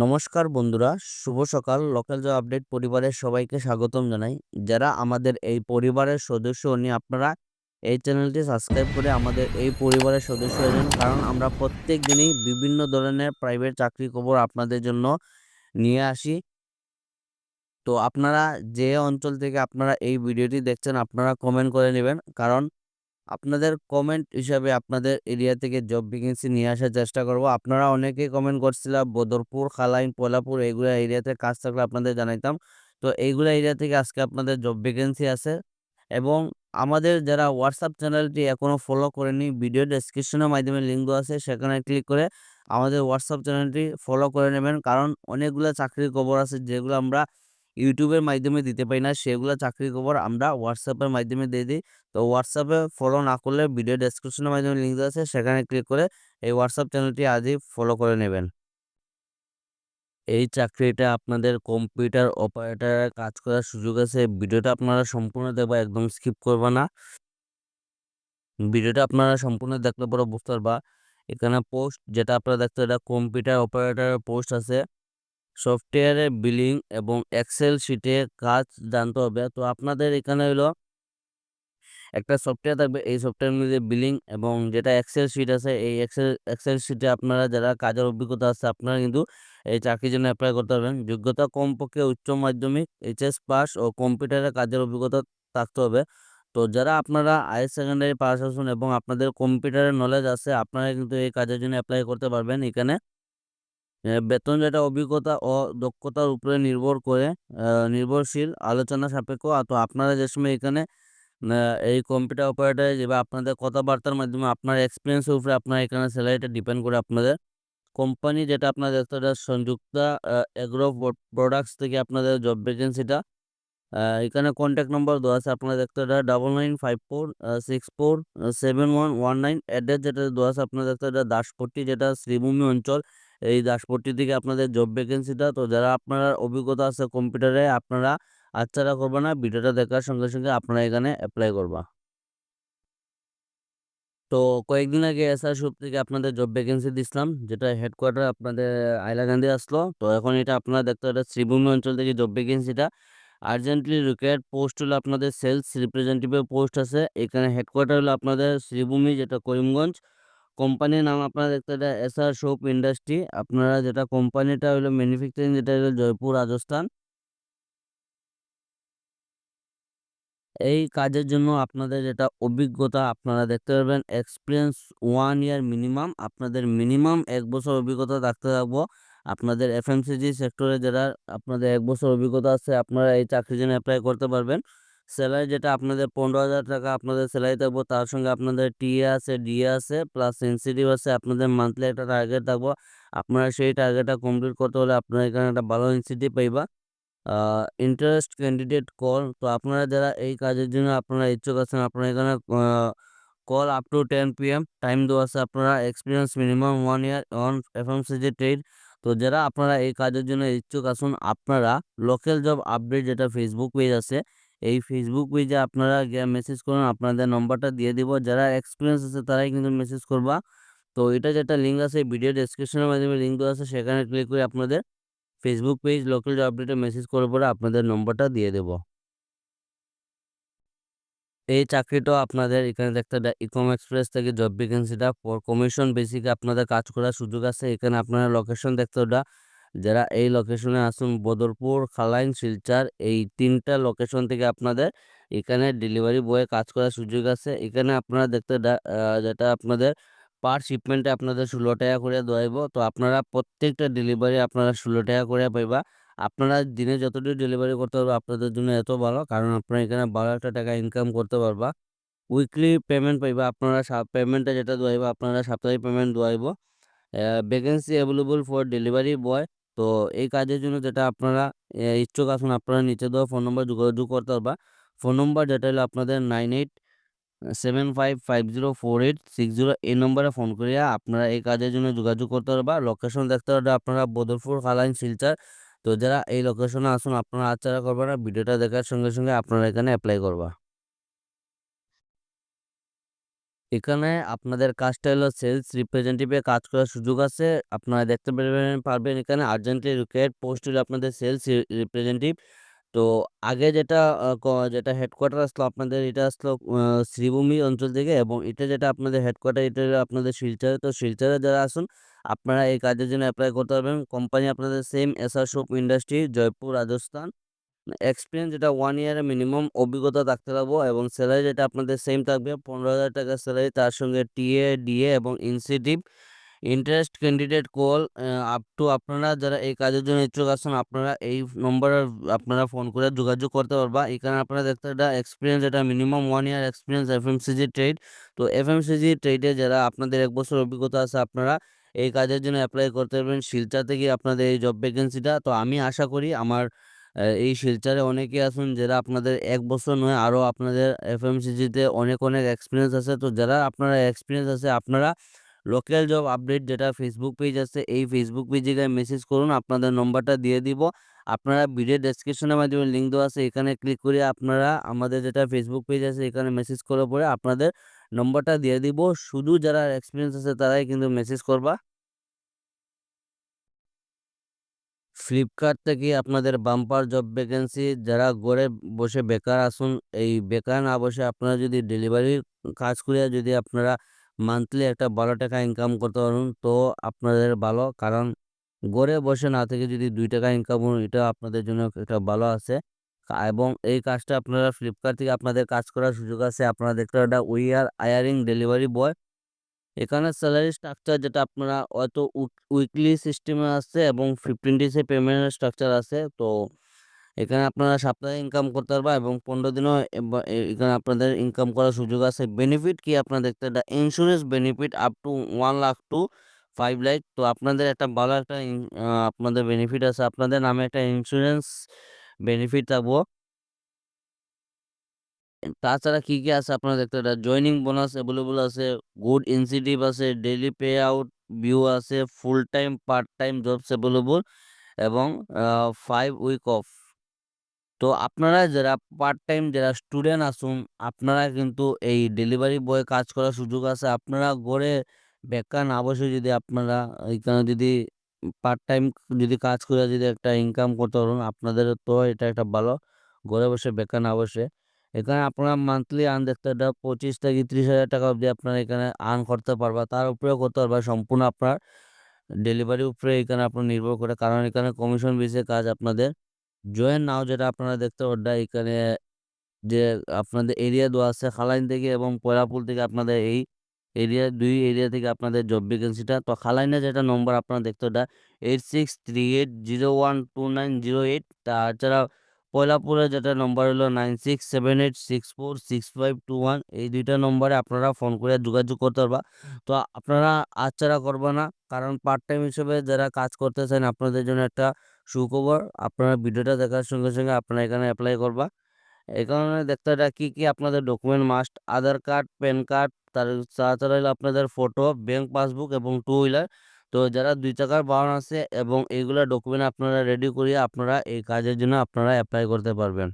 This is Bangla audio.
নমস্কার বন্ধুরা, শুভ সকাল। লোকাল জব আপডেট পরিবারের সবাইকে স্বাগতম জানাই। যারা আমাদের এই পরিবারের সদস্য নিয়ে আপনারা এই চ্যানেলটি সাবস্ক্রাইব করে আমাদের এই পরিবারের সদস্য হবেন কারণ আমরা প্রত্যেক দিনই বিভিন্ন ধরনের প্রাইভেট চাকরি খবর আপনাদের জন্য নিয়ে আসি। তো আপনারা যে অঞ্চল থেকে আপনারা এই ভিডিওটি দেখছেন, আপনারা কমেন্ট করে নেবেন। কারণ আপনাদের কমেন্ট হিসাবে আপনাদের এরিয়া থেকে জব ভ্যাকেন্সি নিয়ে আসার চেষ্টা করব। আপনারা অনেকেই কমেন্ট করছিলাম বদরপুর, খালাইন, পলাপুর, এইগুলো এরিয়াতে কাজ থাকলে আপনাদের জানাইতাম। তো এইগুলো এরিয়া থেকে আজকে আপনাদের জব ভ্যাকেন্সি আছে এবং আমাদের যারা হোয়াটসঅ্যাপ চ্যানেলটি এখনও ফলো করেনি ভিডিও ডেসক্রিপশনের মাধ্যমে লিঙ্ক আছে, সেখানে ক্লিক করে আমাদের হোয়াটসঅ্যাপ চ্যানেলটি ফলো করে নেবেন। কারণ অনেকগুলো চাকরির খবর আছে, যেগুলো আমরা ইউটিউবের মাধ্যমে দিতে পারি না। সেগুলো চাকরির খবর আমরা হোয়াটসঅ্যাপের মাধ্যমে দিয়ে দিই। তো হোয়াটসঅ্যাপে ফলো না করলে ভিডিও ডেসক্রিপশনের মাধ্যমে লিঙ্ক আছে। সেখানে ক্লিক করে এই হোয়াটসঅ্যাপ চ্যানেলটি আজই ফলো করে নেবেন। এই চাকরিটা আপনাদের কম্পিউটার অপারেটরের কাজ করার সুযোগ আছে। ভিডিওটা আপনারা সম্পূর্ণ দেখবা, একদম স্কিপ করবা না। ভিডিওটা আপনারা সম্পূর্ণ দেখলে পরে বুঝতে পারবা। এখানে পোস্ট যেটা আপনারা দেখতে এটা কম্পিউটার অপারেটরের পোস্ট আছে। সফটওয়্যারে বিলিং এবং এক্সেল শিটে কাজ জানতে হবে। তো আপনাদের এখানে হলো একটা সফটওয়্যার থাকবে, এই সফটওয়্যার মধ্যে বিলিং এবং যেটা এক্সেল শিট আছে, এই এক্সেল এক্সেল শিটে আপনারা যারা কাজের অভিজ্ঞতা আছে, আপনারা কিন্তু এই চাকরির জন্য অ্যাপ্লাই করতে পারবেন। যোগ্যতা কমপক্ষে উচ্চ মাধ্যমিক এইচএস পাস ও কম্পিউটারে কাজের অভিজ্ঞতা থাকতে হবে। তো যারা আপনারা হায়ার সেকেন্ডারি পাস আসুন এবং আপনাদের কম্পিউটারের নলেজ আছে, আপনারা কিন্তু এই কাজের জন্য অ্যাপ্লাই করতে পারবেন। এখানে বেতন যেটা অভিজ্ঞতা ও দক্ষতার উপরে নির্ভর করে নির্ভরশীল, আলোচনা সাপেক্ষ। তো আপনারা যে সময় এখানে এই কম্পিউটার অপারেটরে যেভাবে আপনাদের কথাবার্তার মাধ্যমে আপনার এক্সপিরিয়েন্সের উপরে আপনার এখানে স্যালারিটা ডিপেন্ড করে আপনাদের কোম্পানি যেটা আপনার দেখতে সংযুক্তা এগ্রো প্রোডাক্টস থেকে আপনাদের জব ভ্যাকেন্সিটা এখানে কন্ট্যাক্ট নম্বর দেওয়া আছে। আপনারা দেখতে এটা double nine five four six four seven one one nine address যেটা দেওয়া আছে। আপনারা দেখতে এটা দাসপট্টি যেটা শ্রীভূমি অঞ্চল এই দাসপট্টি থেকে আপনাদের জব ভ্যাকেন্সিটা তো যারা আপনার অভিজ্ঞতা আছে কম্পিউটারে আপনারা আচ্ছারা করবা না ভিডিওটা দেখার সঙ্গে সঙ্গে আপনারা এখানে অ্যাপ্লাই করবা। তো কয়েকদিন আগে এসআর শুপ থেকে আপনাদের জব ভ্যাকেন্সি দিছিলাম, যেটা হেডকোয়ার্টার আপনাদের আইলাকান্দি আসলো। তো এখন এটা আপনারা দেখতে এটা শ্রীভূমি অঞ্চল থেকে জব ভ্যাকেন্সিটা আর্জেন্টলি রিকোয়ার্ড পোস্ট হলো আপনাদের সেলস রিপ্রেজেন্টেটিভের পোস্ট আছে। এখানে হেডকোয়ার্টার হলো আপনাদের শ্রীভূমি, যেটা করিমগঞ্জ। কোম্পানির নাম আপনারা দেখতে এটা এসআর শোপ ইন্ডাস্ট্রি আপনারা যেটা কোম্পানিটা হলো ম্যানুফ্যাকচারিং যেটা হলো জয়পুর, রাজস্থান। এই কাজের জন্য আপনাদের যেটা অভিজ্ঞতা, আপনারা দেখতে পারবেন এক্সপিরিয়েন্স ওয়ান ইয়ার মিনিমাম আপনাদের মিনিমাম এক বছর অভিজ্ঞতা থাকতে থাকব। আপনাদের এফএমসিজি সেক্টরে যারা আপনাদের এক বছর অভিজ্ঞতা আছে, আপনারা এই চাকরির জন্য অ্যাপ্লাই করতে পারবেন। স্যালারি যেটা আপনাদের পনেরো হাজার টাকা আপনাদের স্যালারি থাকব, তার সঙ্গে আপনাদের টিএ আছে ডিএ আছে, প্লাস সেন্সিটিভ আছে, আপনাদের মান্থলি একটা টার্গেট থাকব। আপনারা সেই টার্গেটটা কমপ্লিট করতে হলে আপনারা এখানে একটা ভালো ইনসেন্টিভ পাইবা। ইন্টারেস্ট ক্যান্ডিডেট কল, তো আপনারা যারা এই কাজের জন্য আপনারা ইচ্ছুক আছেন, আপনারা এখানে call up to ten P M time দেওয়া আছে আপনারা experience minimum one year on FMCG trade তো যারা আপনারা এই কাজের জন্য ইচ্ছুক আসুন আপনারা লোকাল জব আপডেট যেটা ফেসবুক পেজ আছে এই ফেসবুক পেজে আপনারা মেসেজ করুন, আপনাদের নম্বরটা দিয়ে দিব। যারা এক্সপিরিয়েন্স আছে, তারাই কিন্তু মেসেজ করবা। তো এটা যেটা লিঙ্ক আছে ভিডিও ডেসক্রিপশনের মাধ্যমে লিঙ্ক দেওয়া আছে, সেখানে ক্লিক করে আপনাদের ফেসবুক পেজ লোকাল জব আপডেটে মেসেজ করে পরে আপনাদের নম্বরটা দিয়ে দেব। এই চাকরিটাও আপনাদের এখানে দেখতে ইকম এক্সপ্রেস থেকে জব ভ্যাকেন্সিটা কমিশন বেসিকে আপনাদের কাজ করার সুযোগ আছে। এখানে আপনারা লোকেশন দেখতে ওটা যারা এই লোকেশনে আসুন, বদরপুর, খালাইন, শিলচার, এই তিনটা লোকেশন থেকে আপনাদের এখানে ডেলিভারি বয়ে কাজ করার সুযোগ আছে। এখানে আপনারা দেখতে যেটা আপনাদের পার শিপমেন্টে আপনাদের ষোলো টাকা করে দোয়াইব তো আপনারা প্রত্যেকটা ডেলিভারি আপনারা ষোলো টাকা করে পাইবা। আপনারা দিনে যতটুকু ডেলিভারি করতে পারবে আপনাদের জন্য এত ভালো, কারণ আপনারা এখানে বারো একটা টাকা ইনকাম করতে পারবা। উইকলি পেমেন্ট পাইবা, আপনারা পেমেন্টটা যেটা দোয়াইবা আপনারা সাপ্তাহিক payment দোয়াইব vacancy available for delivery boy তো এই কাজের জন্য যেটা আপনারা ইচ্ছুক আসুন আপনারা নিচে দেওয়া ফোন নম্বর যোগাযোগ করতে পারবা। ফোন নম্বর যেটা হলো আপনাদের nine eight seven five five zero four eight six zero এই নম্বরে ফোন করিয়া আপনারা এই কাজের জন্য যোগাযোগ করতে পারবা। লোকেশন দেখতে পারবে আপনারা বদরপুর, খালাইন, শিলচার, তো যারা এই লোকেশনে আসুন আপনারা আচারা করবেন না, ভিডিওটা দেখার সঙ্গে সঙ্গে আপনারা এখানে অ্যাপ্লাই করবা। এখানে আপনাদের কাজটা হলো সেলস রিপ্রেজেন্টেটিভ কাজ করার সুযোগ আছে। আপনারা দেখতে পারবেন পারবেন এখানে আর্জেন্টলি রিকোয়ার্ড পোস্ট হলো আপনাদের সেলস রিপ্রেজেন্টেটিভ। তো আগে যেটা যেটা হেডকোয়ার্টার আসলো আপনাদের এটা আসলো শ্রীভূমি অঞ্চল থেকে এবং এটা যেটা আপনাদের হেডকোয়ার্টার এটা আপনাদের শিলচরে। তো শিলচরে যারা আসুন আপনারা এই কাজের জন্য অ্যাপ্লাই করতে পারবেন। কোম্পানি আপনাদের same SR soap industry, Jaipur, Rajasthan. Experience যেটা ওয়ান ইয়ারের মিনিমাম অভিজ্ঞতা থাকতে লাগবো এবং স্যালারি যেটা আপনাদের সেম থাকবে ৳১৫,০০০ স্যালারি তার সঙ্গে টিএ, ডিএ এবং incentive. Interest candidate call up to আপনারা যারা এই কাজের জন্য ইচ্ছুক আছেন আপনারা এই নম্বরে আপনারা ফোন করে যোগাযোগ করতে পারবা। এখানে আপনারা দেখতে এটা এক্সপিরিয়েন্স যেটা minimum one year experience FMCG trade. তো এফএমসিজি ট্রেডে যারা আপনাদের এক বছর অভিজ্ঞতা আছে আপনারা এই কাজের জন্য অ্যাপ্লাই করতে পারবেন। শিলচর থেকেই আপনাদের এই জব ভ্যাকেন্সিটা। তো আমি আশা করি আমার এই শিলচরে অনেকে আছেন যারা আপনাদের এক বছর নয় আরও আপনাদের এফএমসিজিতে অনেক, অনেক এক্সপিরিয়েন্স আছে। তো যারা আপনারা এক্সপিরিয়েন্স আছে আপনারা লোকাল জব আপডেট যেটা ফেসবুক পেজ আছে এই ফেসবুক পেজে গিয়ে মেসেজ করুন। আপনাদের নম্বরটা দিয়ে দিব। আপনারা ভিডিও ডেসক্রিপশনের মাধ্যমে লিঙ্ক দেওয়া আছে এখানে ক্লিক করে আপনারা আমাদের যেটা ফেসবুক পেজ আছে এখানে মেসেজ করার পরে আপনাদের নম্বরটা দিয়ে দিব। শুধু যারা এক্সপিরিয়েন্স আছে তারাই কিন্তু মেসেজ করবা। ফ্লিপকার্ট থেকে আপনাদের বাম্পার জব ভ্যাকেন্সি যারা ঘরে বসে বেকার আসুন এই বেকার না বসে আপনারা যদি ডেলিভারির কাজ কইরা যদি আপনারা মান্থলি একটা ভালো টাকা ইনকাম করতে পারেন, তো আপনাদের ভালো। কারণ ঘরে বসে না থেকে যদি দুই টাকা ইনকাম করেন, এটা আপনাদের জন্য একটা ভালো আছে। এবং এই কাজটা আপনারা ফ্লিপকার্ট থেকে আপনাদের কাজ করার সুযোগ আছে। আপনারা দেখতে এটা we are hiring delivery boy. এখানে স্যালারি স্ট্রাকচার যেটা আপনারা হয়তো উইক উইকলি সিস্টেমে আছে এবং 15 ডেজ পেমেন্টের স্ট্রাকচার আছে। তো এখানে আপনারা সাপ্তাহিক ইনকাম করতে পারবা এবং ১৫ দিনেও এখানে আপনাদের ইনকাম করার সুযোগ আছে। বেনিফিট কি আপনারা দেখতে এটা insurance benefit up to one lakh to five lakh. তো আপনাদের একটা ভালো একটা আপনাদের বেনিফিট আছে। আপনাদের নামে একটা ইন্স্যুরেন্স বেনিফিট থাকব। তাছাড়া কি, কি আছে আপনারা দেখতে এটা জয়েনিং বোনাস এভেইলেবল আছে, গুড ইনসেনটিভ আছে, ডেইলি পে আউট ভিউ আছে, full time, part time jobs available এবং 5 উইক অফ। তো আপনারা যারা পার্ট টাইম যারা স্টুডেন্ট আছুন আপনারা কিন্তু এই ডেলিভারি বয় কাজ করার সুযোগ আছে। আপনারা ঘরে বেকার না বসে যদি আপনারা এইখানে যদি পার্ট টাইম যদি কাজ করে যদি একটা ইনকাম করতে পারেন আপনাদের তো এটা একটা ভালো। ঘরে বসে বেকার না বসে। এখানে আপনারা মান্থলি আর্ন দেখতে এটা ২৫ থেকে ৩০,০০০ টাকা অবধি আপনারা এখানে আর্ন করতে পারবা। তার উপরেও করতে পারবা সম্পূর্ণ আপনার ডেলিভারির উপরে এখানে আপনার নির্ভর করে। কারণ এখানে কমিশন বেস কাজ আপনাদের। জয়েন নাও যেটা আপনারা দেখতে পারবা এখানে যে আপনাদের এরিয়া দেওয়া আছে খালাইন থেকে এবং পয়রাপুল থেকে আপনাদের এই এরিয়া দুই এরিয়া থেকে আপনাদের জব ভ্যাকেন্সিটা। তো খালাইনে যেটা নম্বর আপনারা দেখতে ওটা 8638012908 তাছাড়া পয়লাপুরে যেটা নম্বর হলো 9678646521 এই দুইটা নম্বরে আপনারা ফোন করে যোগাযোগ করতে পারবা। তো আপনারা হাতছাড়া করবা না। কারণ পার্ট টাইম হিসেবে যারা কাজ করতে চান আপনাদের জন্য একটা সুখবর। আপনারা ভিডিওটা দেখার সঙ্গে, সঙ্গে আপনারা এখানে এপ্লাই করবা। এখানে দেখতে এটা কী কি আপনাদের document must Aadhaar card, PAN card তার তাছাড়া হলো আপনাদের ফটো, ব্যাংক পাসবুক এবং টু হুইলার। তো যারা দুই চাকার বাহন আছে এবং এইগুলা ডকুমেন্ট আপনারা রেডি করিয়ে আপনারা এই কাজের জন্য আপনারা অ্যাপ্লাই করতে পারবেন।